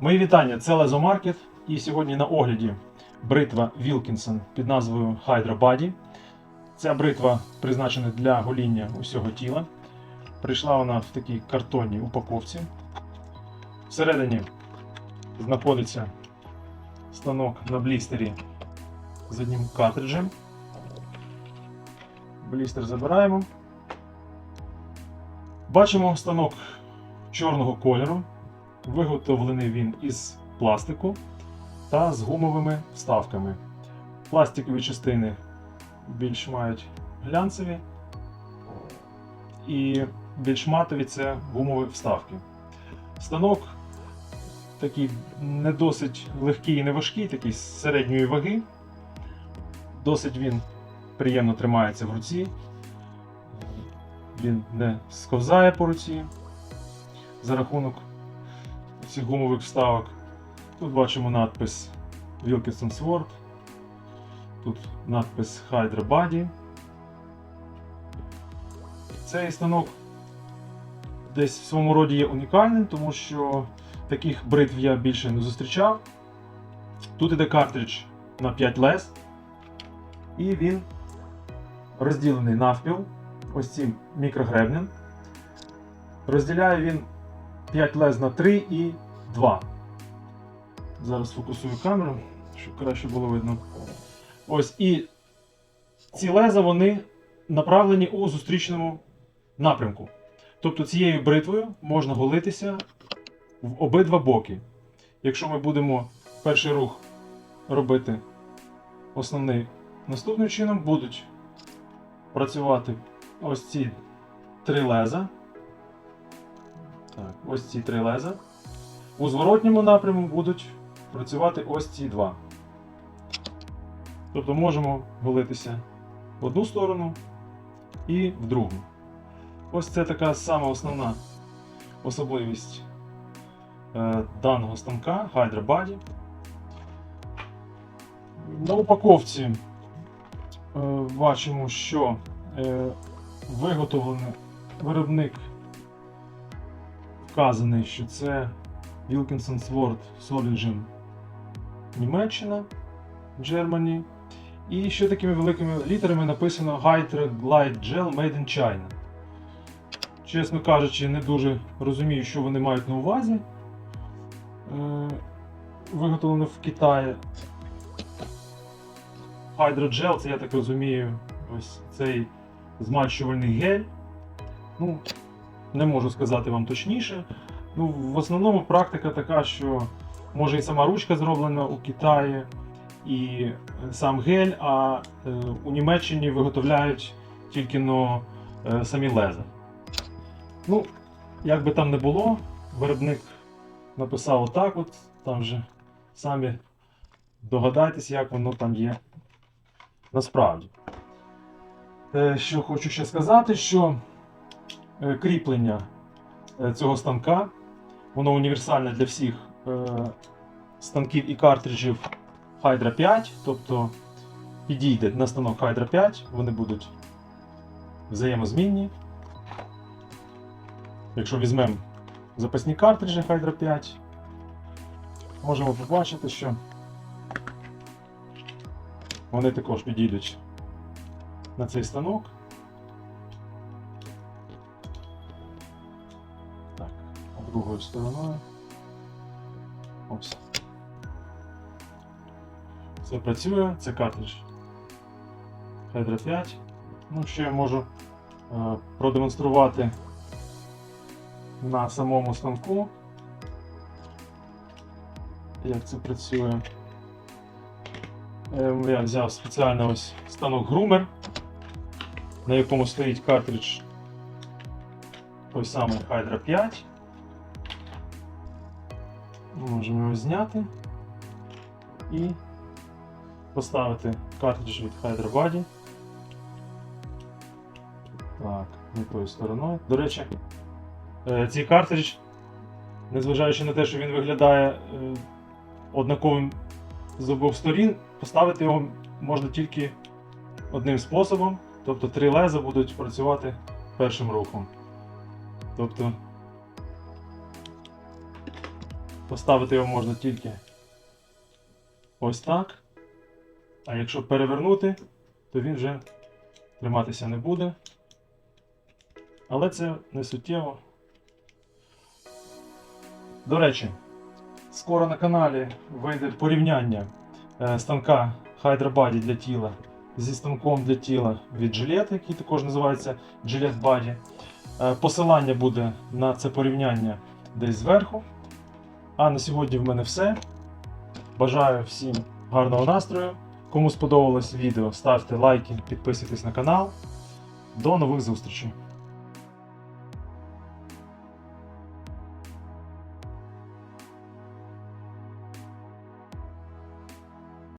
Мої вітання, це Лезо Маркет. І сьогодні на огляді бритва Wilkinson під назвою Hydra Body. Ця бритва призначена для гоління усього тіла. Прийшла вона в такій картонній упаковці. Всередині знаходиться станок на блістері з одним картриджем. Блістер забираємо. Бачимо станок чорного кольору. Виготовлений він із пластику та з гумовими вставками. Пластикові частини більш мають глянцеві, і більш матові це гумові вставки. Станок такий не досить легкий і не важкий, такий середньої ваги. Досить він приємно тримається в руці. Він не сковзає по руці за рахунок цих гумових вставок. Тут бачимо надпис Wilkinson Sword. Тут надпис Hydra Body. Цей станок десь в своєму роді є унікальним, тому що таких бритв я більше не зустрічав. Тут іде картридж на 5 лез, і він розділений навпіл ось цим мікрогребнем. Розділяє він 5 лез на 3 і 2. Зараз фокусую камеру, щоб краще було видно. Ось і ці леза вони направлені у зустрічному напрямку. Тобто цією бритвою можна голитися в обидва боки. Якщо ми будемо перший рух робити основний наступним чином, будуть працювати ось ці три леза. Так, ось ці три леза. У зворотньому напряму будуть працювати ось ці два. Тобто можемо голитися в одну сторону і в другу. Ось це така сама основна особливість е, даного станка Hydra Body. На упаковці е, бачимо, що е, виготовлений виробник вказаний, що це Wilkinson Sword Solingen Німеччина, Germany. І ще такими великими літерами написано Hydra Glide Gel Made in China. Чесно кажучи, не дуже розумію, що вони мають на увазі. Е, Виготовлено в Китаї. Hydra Gel, це я так розумію, ось цей змащувальний гель. Ну, не можу сказати вам точніше. Ну, в основному практика така, що може і сама ручка зроблена у Китаї, і е, сам гель, а е, у Німеччині виготовляють тільки но, е, самі леза. Ну, як би там не було, виробник написав отак, от, там вже самі догадайтесь, як воно там є насправді. Що хочу ще сказати, що кріплення цього станка, воно універсальне для всіх е, станків і картриджів Hydra 5, тобто підійде на станок Hydra 5, вони будуть взаємозмінні. Якщо візьмемо запасні картриджі Hydra 5, можемо побачити, що вони також підійдуть на цей станок. Другою стороною. Ось. Це працює, це картридж Hydra 5. Ну, ще я можу е, продемонструвати на самому станку. Як це працює. Е, Я взяв спеціально ось станок Groomer, на якому стоїть картридж той самий Hydra 5. Можемо його зняти і поставити картридж від Hydra Body. Так, не тою стороною. До речі, е, цей картридж, незважаючи на те, що він виглядає е, однаковим з обох сторін, поставити його можна тільки одним способом. Тобто три леза будуть працювати першим рухом. Тобто Поставити його можна тільки ось так. А якщо перевернути, то він вже триматися не буде. Але це не суттєво. До речі, скоро на каналі вийде порівняння е, станка Hydra Body для тіла зі станком для тіла від Gillette, який також називається Gillette Body. Е, Посилання буде на це порівняння десь зверху. А на сьогодні в мене все. Бажаю всім гарного настрою. Кому сподобалось відео, ставте лайки, підписуйтесь на канал. До нових зустрічей!